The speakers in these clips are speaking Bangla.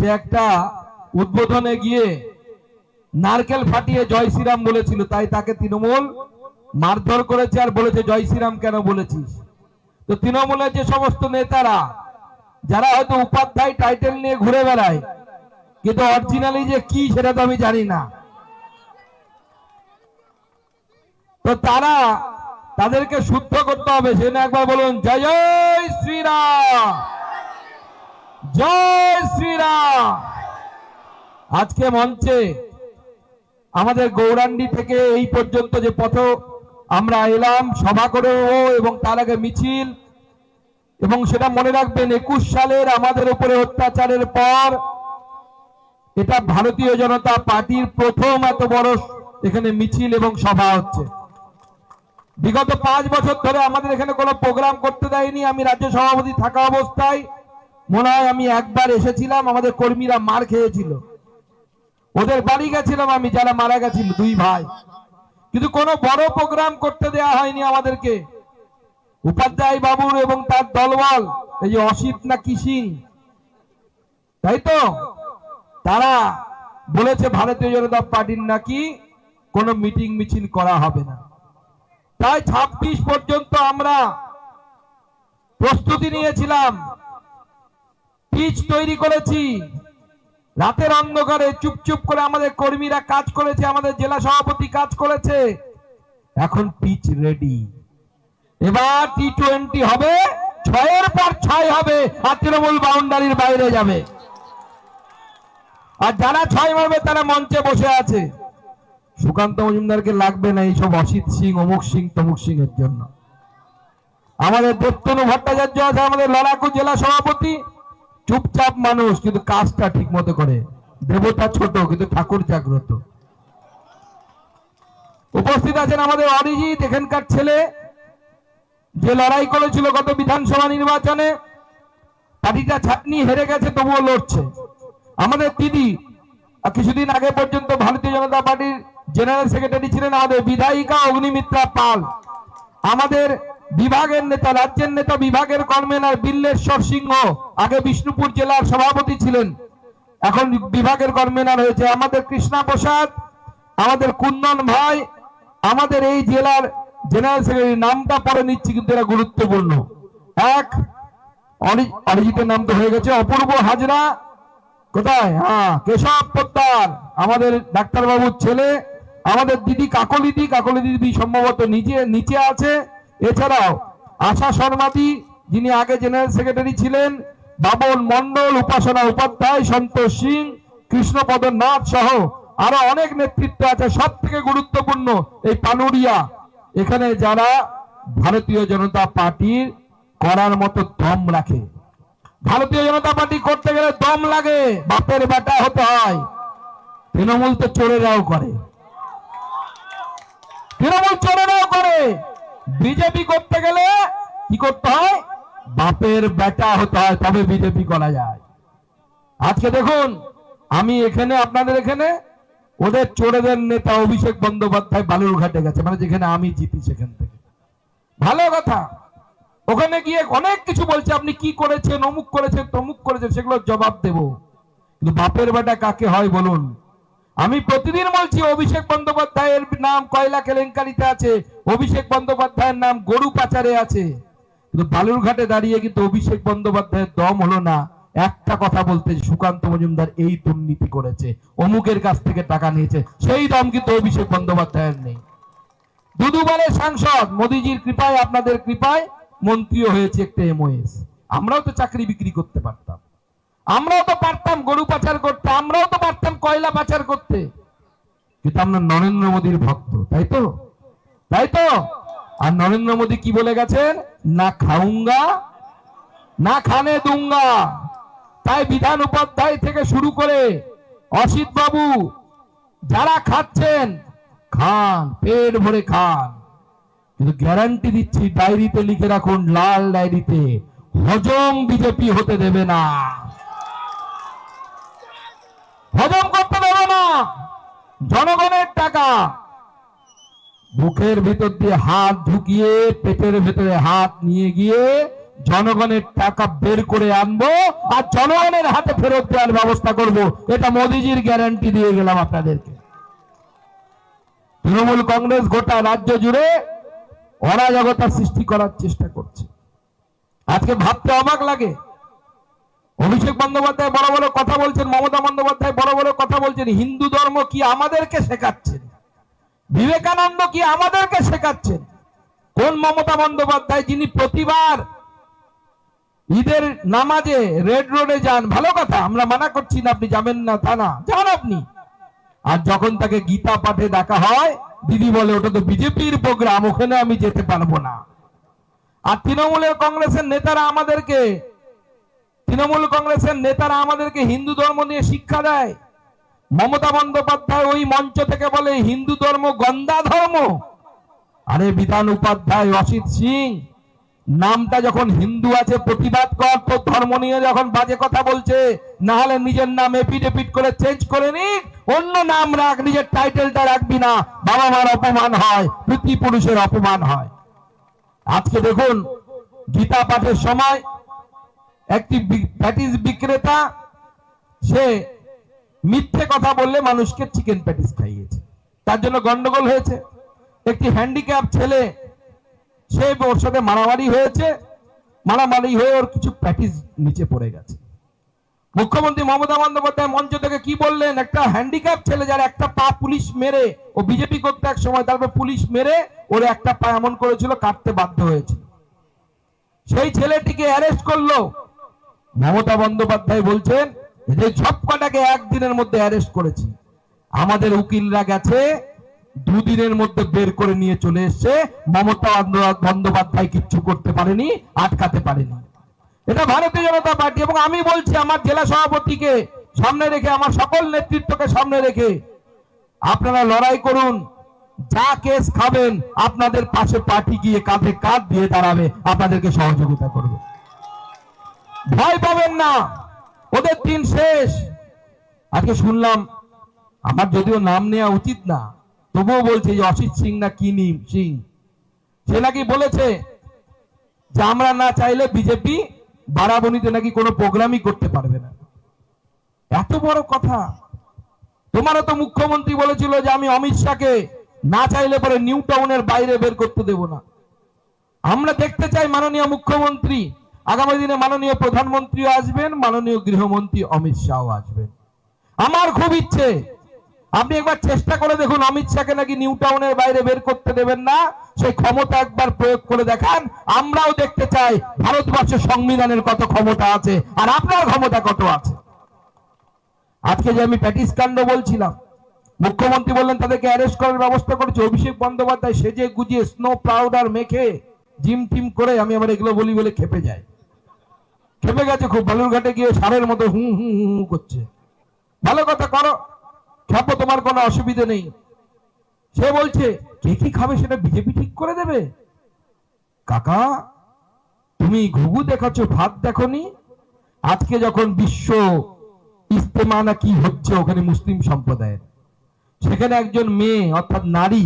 সে একটা উদ্বোধনে গিয়ে নারকেল ফাটিয়ে জয় শ্রীরাম বলেছিল, তাই তাকে তৃণমূল মারধর করেছে আর বলেছে, জয় শ্রীরাম কেন বলেছিস? তো তৃণমূলের যে সমস্ত নেতারা, যারা হয়তো উপাধ্যায় টাইটেল নিয়ে ঘুরে বেড়ায়, কিন্তু অরিজিনালি যে কি সেটা তো আমি জানি না। তো তারা তাদেরকে শুদ্ধ করতে হবে সেজন্য একবার বলুন, জয় জয়, শ্রীরাম! জয় শ্রীরাম। আজকে মঞ্চে আমাদের গৌরাণ্ডি থেকে এই পর্যন্ত যে পথ আমরা এলাম, সভা করব এবং তার আগে মিছিল। এবং সেটা মনে রাখবেন, একুশ সালের আমাদের উপরে অত্যাচারের পর এটা ভারতীয় জনতা পার্টির প্রথম এত বড় এখানে মিছিল এবং সভা হচ্ছে। বিগত পাঁচ বছর ধরে আমাদের এখানে কোনো প্রোগ্রাম করতে দেয়নি। আমি রাজ্য সভাপতি থাকা অবস্থায় মনে হয় আমি একবার এসেছিলাম, আমাদের কর্মীরা মার খেয়েছিল। ওদের বাড়ি গেছিলাম আমি, যারা মারা গেছিল, দুই ভাই। কিন্তু কোনো বড় প্রোগ্রাম করতে দেয়া হয়নি আমাদেরকে। উপাধ্যায় বাবুর এবং তার দলবল, এই যে অসিত না কি সিং তাই তো? তারা বলেছে, ভারতীয় জনতা পার্টির নাকি কোনো মিটিং মিছিল করা হবে না। তাই ছাব্বিশ পর্যন্ত আমরা প্রস্তুতি নিয়েছিলাম। পিচ তৈরি করেছি। রাতের অন্ধকারে চুপচুপ করে আমাদের কর্মীরা কাজ করেছে, আমাদের জেলা সভাপতি কাজ করেছে। এখন পিচ রেডি এবার টি টোয়েন্টি হবে, ছয়ের পর ছয় হবে, আর তৃণমূল বাউন্ডারির বাইরে যাবে। আর যারা ছয় মারবে, তারা মঞ্চে বসে আছে। সুকান্ত মজুমদারকে লাগবে না এইসব অসিত সিং, অমুক সিং, তমুক সিং এর জন্য। আমাদের দত্তনু ভট্টাচার্য আছে, আমাদের লড়াকু জেলা সভাপতি। চুপচাপ মানুষ কিন্তু কাজটা ঠিক মতো করে। দেবতা ছোট, কিন্তু ঠাকুর জাগ্রত। উপস্থিত আছেন আমাদের অরিজিৎ, এখানকার ছেলে, যে লড়াই করেছিল গত বিধানসভা নির্বাচনে। পার্টিটা ছাটনি হেরে গেছে, তবুও লড়ছে। আমাদের দিদি কিছুদিন আগে পর্যন্ত ভারতীয় জনতা পার্টির জেনারেল সেক্রেটারি ছিলেন আমাদের বিধায়িকা অগ্নিমিত্রা পাল। আমাদের বিভাগের নেতা, রাজ্যের নেতা, বিভাগের কনভেনার বিল্লেশ্বর সিংহ আগে বিষ্ণুপুর জেলার সভাপতি ছিলেন। এখন বিভাগের কনভেনার হয়েছে আমাদের কৃষ্ণা প্রসাদ, আমাদের কুন্দন ভাই, আমাদের এই জেলার জেনারেল সেক্রেটারি। নামটা পরে নিচ্ছি, কিন্তু এরা গুরুত্বপূর্ণ। এক, অরি- অরিজিতের নাম তো হয়ে গেছে, অপূর্ব হাজরা, কোথায়? হ্যাঁ কেশব পোদ্দার, আমাদের ডাক্তারবাবুর ছেলে, আমাদের দিদি কাকলি দি, কাকলি দিদি সম্ভবত নিচে নিচে আছে। এছাড়াও আশা শর্মাদি, যিনি আগে জেনারেল সেক্রেটারি ছিলেন, বাবন মন্ডল উপাসনা উপাধ্যায়, সন্তোষ সিং কৃষ্ণপদ নাথ সহ আরও অনেক নেতৃত্ব আছে। সব থেকে গুরুত্বপূর্ণ এই পানুরিয়া। এখানে যারা ভারতীয় জনতা পার্টির করার মতো দম রাখে। ভারতীয় জনতা পার্টি করতে গেলে দম লাগে, বাপের বেটা হতে হয়। তৃণমূল তো চোরেরাও করে। তৃণমূল চোরেরাও করে। বিজেপি করতে গেলে কি করতে হয়? বাপের বেটা হতে হয়, তবে বিজেপি করা যায়। আজকে দেখুন, আমি এখানে, আপনাদের এখানে, ওদের চোরেদের নেতা অভিষেক বন্দ্যোপাধ্যায় বালুরঘাটে গেছে মানে যেখানে আমি জিতি সেখান থেকে। ভালো কথা। ওখানে গিয়ে অনেক কিছু বলছে, আপনি কি করেছেন, অমুক করেছেন, তমুক করেছেন সেগুলো জবাব দেব। কিন্তু বাপের বেটা কাকে হয় বলুন? আমি প্রতিদিন বলছি, অভিষেক বন্দ্যোপাধ্যায়ের নাম কয়লা কেলেঙ্কারিতে আছে অভিষেক বন্দ্যোপাধ্যায়ের নাম গরু পাচারে আছে। কিন্তু বালুরঘাটে দাঁড়িয়ে কিন্তু অভিষেক বন্দ্যোপাধ্যায়ের দম হলো না। একটা কথা বলতে সুকান্ত মজুমদার এই দুর্নীতি করেছে। অমুকের কাছ থেকে টাকা নিয়েছে। সেই দম কিন্তু অভিষেক বন্দ্যোপাধ্যায়ের নেই। দুদুবারের সাংসদ মোদিজির কৃপায়, আপনাদের কৃপায় মন্ত্রীও হয়েছে একটা এমওএস আমরাও তো চাকরি বিক্রি করতে পারতাম। আমরাও তো পারতাম গরু পাচার করতে। আমরাও তো পারতাম কয়লা পাচার করতে। কিন্তু আমরা নরেন্দ্র মোদীর ভক্ত, তাই তো? তাই তো? আর নরেন্দ্র মোদী কি বলে গেছেন? না খাউঙ্গা, না খানে দুঙ্গা। তাই বিধান উপাধ্যায় থেকে শুরু করে অসিত বাবু, যারা খাচ্ছেন, খান, পেট ভরে খান। কিন্তু গ্যারান্টি দিচ্ছি, ডায়েরিতে লিখে রাখুন, লাল ডায়েরিতে, হজম বিজেপি হতে দেবে না। হজম করতে দেবে না। জনগণের টাকা। বুকের ভিতর দিয়ে হাত ঢুকিয়ে, পেটের ভেতরে হাত নিয়ে গিয়ে জনগণের টাকা বের করে আনব আর জনগণের হাতে ফেরত দেওয়ার ব্যবস্থা করব। এটা মোদিজির গ্যারান্টি দিয়ে গেলাম আপনাদেরকে। তৃণমূল কংগ্রেস গোটা রাজ্য জুড়ে অরাজকতা সৃষ্টি করার চেষ্টা করছে। আজকে ভাবতে অবাক লাগে। অভিষেক বন্দ্যোপাধ্যায় বড় বড় কথা বলছেন, মমতা বন্দ্যোপাধ্যায় বড় বড় কথা বলছেন, হিন্দু ধর্ম কি আমাদেরকে শেখাচ্ছেন? বিবেকানন্দ কি আমাদেরকে শেখাচ্ছেন? কোন মমতা বন্দ্যোপাধ্যায় যিনি প্রতিবার ঈদের নামাজে রেড রোডে যান? ভালো কথা, আমরা মানা করছি না, আপনি যাবেন না, তা না, যান আপনি। আর যখন তাকে গীতা পাঠে ডাকা হয়, দিদি বলে, ওটা তো বিজেপির প্রোগ্রাম ওখানে আমি যেতে পারব না। আর তৃণমূলের কংগ্রেসের নেতারা আমাদেরকে, তৃণমূল কংগ্রেসের নেতারা আমাদেরকে হিন্দু ধর্ম নিয়ে শিক্ষা দেয়। মমতা বন্দ্যোপাধ্যায় ওই মঞ্চ থেকে বলে, হিন্দু ধর্ম গন্দা ধর্ম? আরে বিধান উপাধ্যায় অসিত সিং, নামটা যখন হিন্দু আছে, প্রতিবাদ কর তো ধর্ম নিয়ে যখন বাজে কথা বলছে না হলে নিজের নাম এপিডেপিট করে চেঞ্জ করে নিক, অন্য নাম রাখ, নিজের টাইটেলটা রাখবি না। বাবা মার অপমান হয় পিতৃপুরুষের অপমান হয়। আজকে দেখুন, গীতা পাঠের সময় একটি প্যাটিস বিক্রেতা, সে মিথ্যে কথা বললে মানুষকে চিকেন প্যাটিস খাইয়েছে। তার জন্য গন্ডগোল হয়েছে। একটি হ্যান্ডিক্যাপ ছেলে, সে ওর সাথে মারামারি হয়েছে। মারামারি হয়ে ওর কিছু প্যাটিস নিচে পড়ে গেছে। মুখ্যমন্ত্রী মমতা বন্দ্যোপাধ্যায় মঞ্চ থেকে কি বললেন? একটা হ্যান্ডিক্যাপ ছেলে যার একটা পা পুলিশ মেরে, ও বিজেপি করতে এক সময়, তারপর পুলিশ মেরে ওর একটা পা এমন করেছিল কাটতে বাধ্য হয়েছে সেই ছেলেটিকে অ্যারেস্ট করল। মমতা বন্দ্যোপাধ্যায় বলছেন যে সবকটাকে একদিনের মধ্যে অ্যারেস্ট করেছি। আমাদের উকিলরা গেছে, দুদিনের মধ্যে বের করে নিয়ে চলে এসছে। মমতা বন্দ্যোপাধ্যায় কিচ্ছু করতে পারেনি, আটকাতে পারেনি। এটা ভারতীয় জনতা পার্টি এবং আমি বলছি আমার জেলা সভাপতিকে সামনে রেখে, আমার সকল নেতৃত্বকে সামনে রেখে, আপনারা লড়াই করুন, যা কেস খাবেন, আপনাদের পাশে পার্টি গিয়ে কাঁধে কাঁধ দিয়ে দাঁড়াবে, আপনাদেরকে সহযোগিতা করবে। ভয় পাবেন না। ওদের দিন শেষ। আজকে শুনলাম, আমার যদিও নাম নেওয়া উচিত না, তবুও বলছে যে অসিত সিং না কি নিম সিং। সে নাকি বলেছে যে আমরা না চাইলে বিজেপি বারাবণীতে নাকি কোনো প্রোগ্রামই করতে পারবে না। এত বড় কথা। তোমারও তো মুখ্যমন্ত্রী বলেছিল যে আমি অমিত শাহকে না চাইলে পরে নিউ টাউনের বাইরে বের করতে দেব না। আমরা দেখতে চাই মাননীয় মুখ্যমন্ত্রী আগামী দিনে মাননীয় প্রধানমন্ত্রী আসবেন, মাননীয় গৃহমন্ত্রী অমিত শাহ আসবেন। আমার খুব ইচ্ছে, আপনি একবার চেষ্টা করে দেখুন, অমিত শাহকে নাকি নিউ টাউনের বাইরে বের করতে দেবেন না, সেই ক্ষমতা একবার প্রয়োগ করে দেখান। আমরাও দেখতে চাই ভারতবর্ষের সংবিধানের কত ক্ষমতা আছে, আর আপনার ক্ষমতা কত আছে। আজকে যে আমি প্যাটিস কাণ্ড বলছিলাম, মুখ্যমন্ত্রী বললেন, তাদেরকে অ্যারেস্ট করার ব্যবস্থা করেছে অভিষেক বন্দ্যোপাধ্যায়, সেজে গুজিয়ে স্নো পাউডার মেখে, জিম টিম করে আমি আবার এগুলো বলি বলে খেপে যাই। খেপে গেছে খুব বালুরঘাটে গিয়ে সারের মতো হুম হুম হুম হুম করছে। ভালো কথা করো, খেপো, তোমার কোনো অসুবিধে নেই। সে বলছে, কে কি খাবে সেটা বিজেপি ঠিক করে দেবে? কাকা, তুমি ঘুঘু দেখাচ্ছ ভাত দেখনি? আজকে যখন বিশ্ব ইস্তেমা না কি হচ্ছে ওখানে মুসলিম সম্প্রদায়ের, সেখানে একজন মেয়ে, অর্থাৎ নারী,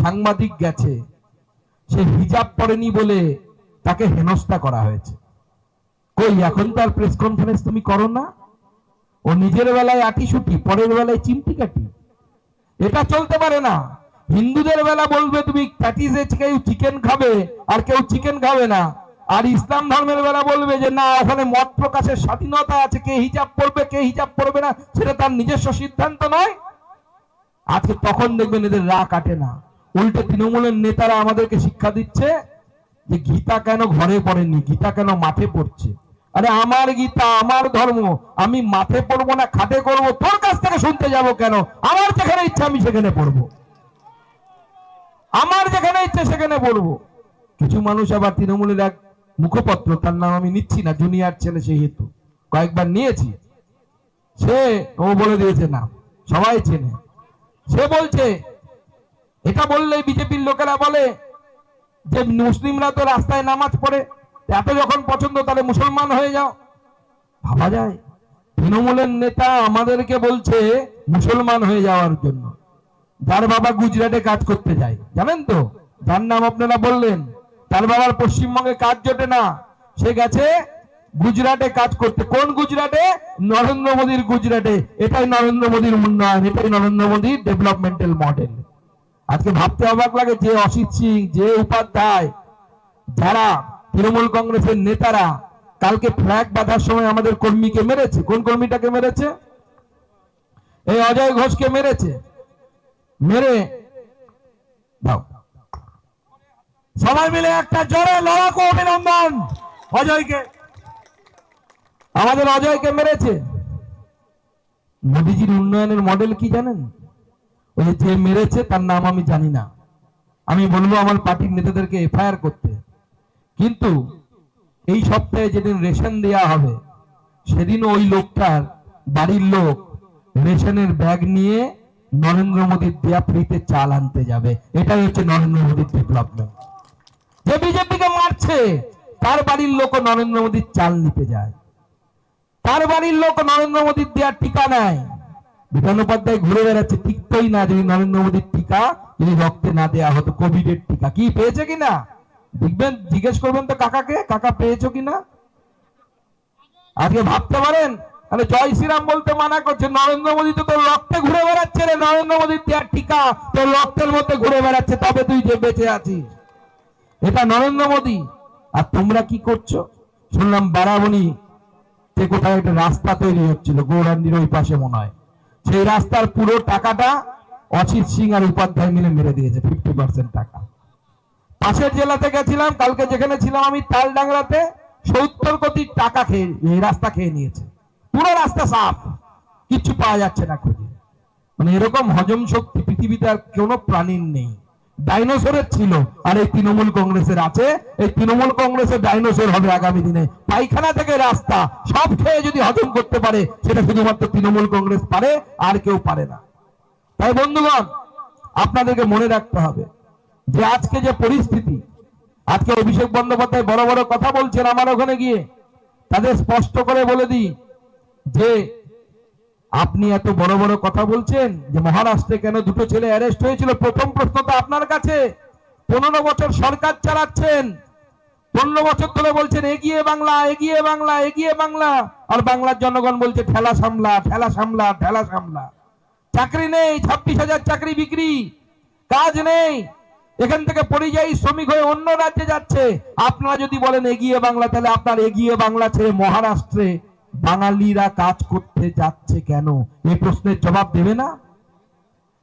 সাংবাদিক গেছে। সে হিজাব পরেনি বলে তাকে হেনস্থা করা হয়েছে। কই, এখন তার প্রেস কনফারেন্স তুমি করো না। ও নিজের বেলায় আটিসুটি পরের বেলায় চিমটি কাটি। এটা চলতে পারে না। হিন্দুদের বেলা বলবে তুমি প্যাটিসে কেউ চিকেন খাবে, আর কেউ চিকেন খাবে না। আর ইসলাম ধর্মের বেলা বলবে যে, না, ওখানে মত প্রকাশের স্বাধীনতা আছে, কে হিজাব পড়বে, কে হিজাব পড়বে না, সেটা তার নিজস্ব সিদ্ধান্ত নয়। আজকে তখন দেখবেন এদের রা কাটে না। উল্টে তৃণমূলের নেতারা আমাদেরকে শিক্ষা দিচ্ছে যে, গীতা কেন ঘরে পড়েনি গীতা কেন মাঠে পড়ছে? আরে আমার গীতা, আমার ধর্ম, আমি মাঠে পড়ব না, খাটে করব, তোর কাছ থেকে শুনতে যাব কেন? আমার যেখানে ইচ্ছা, আমি সেখানে পড়ব। আমার যেখানে ইচ্ছে, সেখানে পড়ব। কিছু মানুষ আবার তৃণমূলের এক মুখপত্র, তার নাম আমি নিচ্ছি না, জুনিয়র ছেলে সেই হেতু। কয়েকবার নিয়েছি। সে, ও বলে দিয়েছে না, সবাই চেনে। সে বলছে, এটা বললে বিজেপির লোকেরা বলে যে মুসলিমরা তো রাস্তায় নামাজ পড়ে, এত যখন পছন্দ তাহলে মুসলমান হয়ে যাও। ভাবা যায়? তৃণমূলের নেতা আমাদেরকে বলছে মুসলমান হয়ে যাওয়ার জন্য। যার বাবা গুজরাটে কাজ করতে যায়। জানেন তো? যার নাম আপনারা বললেন। তার বাবার পশ্চিমবঙ্গে কাজ জোটে না। সে গেছে গুজরাটে কাজ করতে। কোন গুজরাটে? নরেন্দ্র মোদীর গুজরাটে। এটাই নরেন্দ্র মোদীর উন্নয়ন, এটাই নরেন্দ্র মোদীর ডেভেলপমেন্টাল মডেল আজকে ভাবতে অবাক লাগে যে অসিত সিং, যে উপাধ্যায়, যারা তৃণমূল কংগ্রেসের নেতারা কালকে ফ্ল্যাগ বাঁধার সময় আমাদের কর্মীকে মেরেছে। কোন কর্মীটাকে মেরেছে? এই অজয় ঘোষকে মেরেছে। মেরে সবাই মিলে একটা জোরে লড়াকু অভিনন্দন অজয়কে। আমাদের অজয়কে মেরেছে। মোদিজির উন্নয়নের মডেল কি জানেন? ওই যে মেরেছে তার নাম আমি জানি না। আমি বলব আমার পার্টির নেতাদেরকে এফআইআর করতে। কিন্তু এই সপ্তাহে যেদিন রেশন দেয়া হবে সেদিন ওই লোকটার বাড়ির লোক রেশনের ব্যাগ নিয়ে নরেন্দ্র মোদীর দেয়া ফ্রিতে চাল আনতে যাবে। এটাই হচ্ছে নরেন্দ্র মোদীর ডেভেলপমেন্ট যে বিজেপিকে মারছে, তার বাড়ির লোক নরেন্দ্র মোদীর চাল নিতে যায়। তার বাড়ির লোক নরেন্দ্র মোদীর দেওয়ার টিকা নেয়। বিধান উপাধ্যায় ঘুরে বেড়াচ্ছে টিকতই না যদি নরেন্দ্র মোদীর টিকা, যদি রক্তে না দেয়া হতো কোভিড এর টিকা। কি, পেয়েছে কিনা? দেখবেন, জিজ্ঞেস করবেন তো কাকাকে, কাকা পেয়েছ কিনা? আজকে ভাবতে পারেন? আরে জয় শ্রীরাম বলতে মানা করছে, নরেন্দ্র মোদী তো তোর রক্তে ঘুরে বেড়াচ্ছে রে, নরেন্দ্র মোদীর দেওয়ার টিকা, তোর রক্তের মধ্যে ঘুরে বেড়াচ্ছে, তবে তুই যে বেঁচে আছিস। এটা নরেন্দ্র মোদী, আর তোমরা কি করছ? শুনলাম বারাবণী, যে কোথায় একটা রাস্তা তৈরি হচ্ছিল গৌরান্ডির ওই পাশে মনে হয়। সেই রাস্তার পুরো টাকাটা অসিত সিং আর উপাধ্যায় মিলে মেরে দিয়েছে ফিফটি পার্সেন্ট টাকা। পাশের জেলাতে গেছিলাম, কালকে যেখানে ছিলাম আমি তালডাংরাতে, সত্তর কোটি টাকা খেয়ে রাস্তা খেয়ে নিয়েছে। পুরো রাস্তা সাফ, কিচ্ছু পাওয়া যাচ্ছে না খুঁজে। মানে এরকম হজম শক্তি পৃথিবীতে আর কোনো প্রাণীর নেই। ডাইনোসরের ছিল, আর এই তৃণমূল কংগ্রেসের আছে। এই তৃণমূল কংগ্রেসের ডাইনোসর হবে আগামী দিনে। পায়খানা থেকে রাস্তা, সব খেয়ে যদি হজম করতে পারে, সেটা শুধুমাত্র তৃণমূল কংগ্রেস পারে, আর কেউ পারে না। তাই বন্ধুগণ, আপনাদেরকে মনে রাখতে হবে যে আজকে যে পরিস্থিতি, আজকে অভিষেক বন্দ্যোপাধ্যায় বড় বড় কথা বলছেন আমার ওখানে গিয়ে, তাদের স্পষ্ট করে বলে দিই যে, আপনি এত বড় বড় কথা বলছেন যে মহারাষ্ট্রে কেন দুটো ছেলে অ্যারেস্ট হয়েছিল? প্রথম প্রশ্ন তো আপনার কাছে। পনেরো বছর সরকার চালাচ্ছেন। পনেরো বছর ধরে বলছেন, এগিয়ে বাংলা এগিয়ে বাংলা এগিয়ে বাংলা। আর বাংলার জনগণ বলছে, ঠেলা সামলা ঠেলা সামলা ঠেলা সামলা। চাকরি নেই, ছাব্বিশ হাজার চাকরি বিক্রি। কাজ নেই। এখান থেকে পরিযায়ী শ্রমিক হয়ে অন্য রাজ্যে যাচ্ছে। আপনারা যদি বলেন এগিয়ে বাংলা, তাহলে আপনার এগিয়ে বাংলা ছেড়ে মহারাষ্ট্রে বাঙালিরা কাজ করতে যাচ্ছে কেন? এই প্রশ্নের জবাব দেবে না?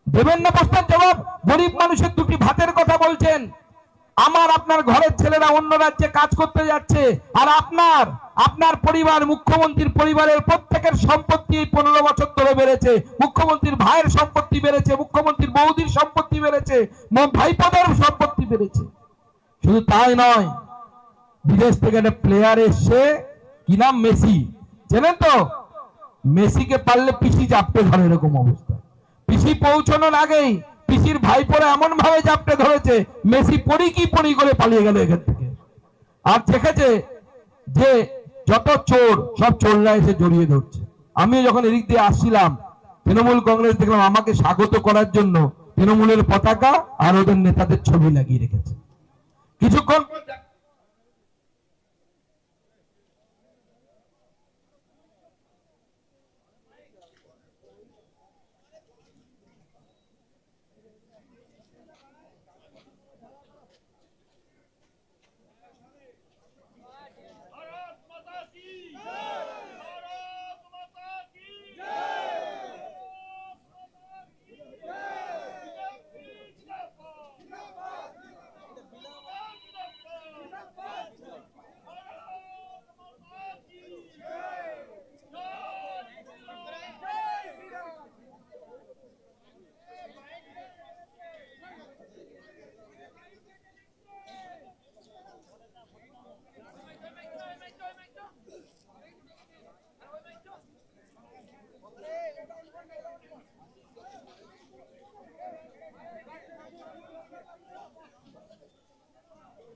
দেবেন না প্রশ্নের জবাব? গরিব মানুষের দুটি ভাতের কথা বলছেন। আমার আপনার ঘরের ছেলেরা অন্য রাজ্যে কাজ করতে যাচ্ছে। আর আপনার আপনার পরিবার, মুখ্যমন্ত্রীর পরিবারের প্রত্যেকের সম্পত্তি পনেরো বছর ধরে বেড়েছে। মুখ্যমন্ত্রীর ভাইয়ের সম্পত্তি বেড়েছে, মুখ্যমন্ত্রীর বৌদির সম্পত্তি বেড়েছে ভাইপোদের সম্পত্তি বেড়েছে। শুধু তাই নয়, বিদেশ থেকে একটা প্লেয়ার এসছে, কি নাম? মেসি। চেনেন তো, মেসিকে পারলে পিসি চাপতে ধরে এরকম অবস্থা। পিসি পৌঁছানোর আগেই পিসির ভাইপোরা এমন ভাবে জাপটে ধরেছে, মেসি পড়ি কি পড়ি করে পালিয়ে গেল এখান থেকে। আর দেখেছে যে যত চোর, সব চোররা এসে জড়িয়ে ধরছে। আমিও যখন এদিক দিয়ে আসছিলাম, তৃণমূল কংগ্রেস দেখলাম আমাকে স্বাগত করার জন্য তৃণমূলের পতাকা আর ওদের নেতাদের ছবি লাগিয়ে রেখেছে। কিছুক্ষণ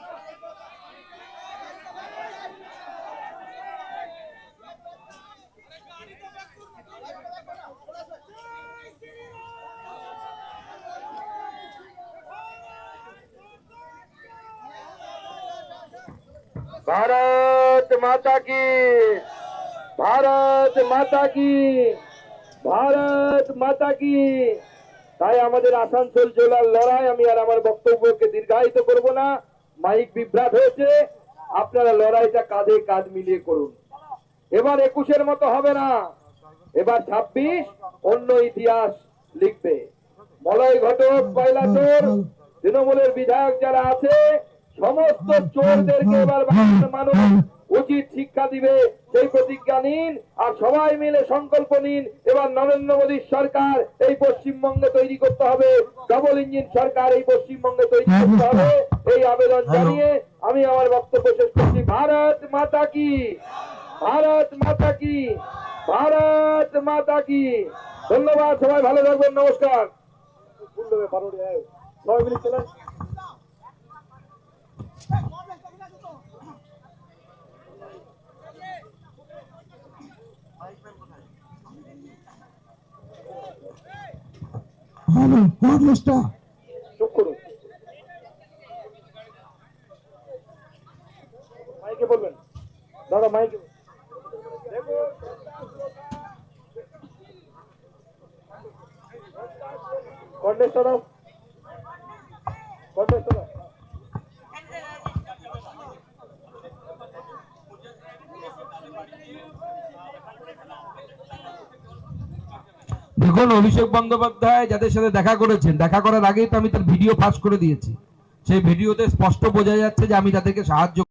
चल হ্যালো হ্যালো হ্যালো भारत माता की ভারত মাতা কি ভারত মাতা কি তাই আমাদের আসানসোল জেলার লড়াই আমি আর আমার বক্তব্যকে দীর্ঘায়িত করব না মাইক বিভ্রাট হয়েছে, আপনারা লড়াইটা কাঁধে কাঁধ মিলিয়ে করুন। এবার একুশের মতো হবে না। এবার ছাব্বিশ অন্য ইতিহাস লিখবে। মলয় ঘটক কয়লা চোর, তৃণমূলের বিধায়ক যারা আছে, সমস্ত চোরদেরকে এবার মানুষ উচিত শিক্ষা দিবে সেই প্রতিজ্ঞা নিন আর সবাই মিলে সংকল্প নিন। এবার নরেন্দ্র মোদীর সরকার এই পশ্চিমবঙ্গে তৈরি করতে হবে। ডবল ইঞ্জিন সরকার এই পশ্চিমবঙ্গে তৈরি করতে হবে। এই আবেদন জানিয়ে আমি আমার বক্তব্য শেষ করছি। ভারত মাতা কি? ভারত মাতা কি? ভারত মাতা কি? ধন্যবাদ সবাই ভালো থাকবেন নমস্কার। সবাই মিলে চলেন হ্যালো হোয়াট লিস্টটা চুপ করুন মাইকে বলবেন। দাদা মাইকে কন্টেস্টটা দাও কন্টেস্টটা দাও দেখুন অভিষেক বন্দ্যোপাধ্যায় যাদের সাথে দেখা করেছেন, দেখা করার আগেই তো আমি তার ভিডিও ফাঁস করে দিয়েছি। সেই ভিডিওতে স্পষ্ট বোঝা যাচ্ছে যে আমি তাদেরকে সাহায্য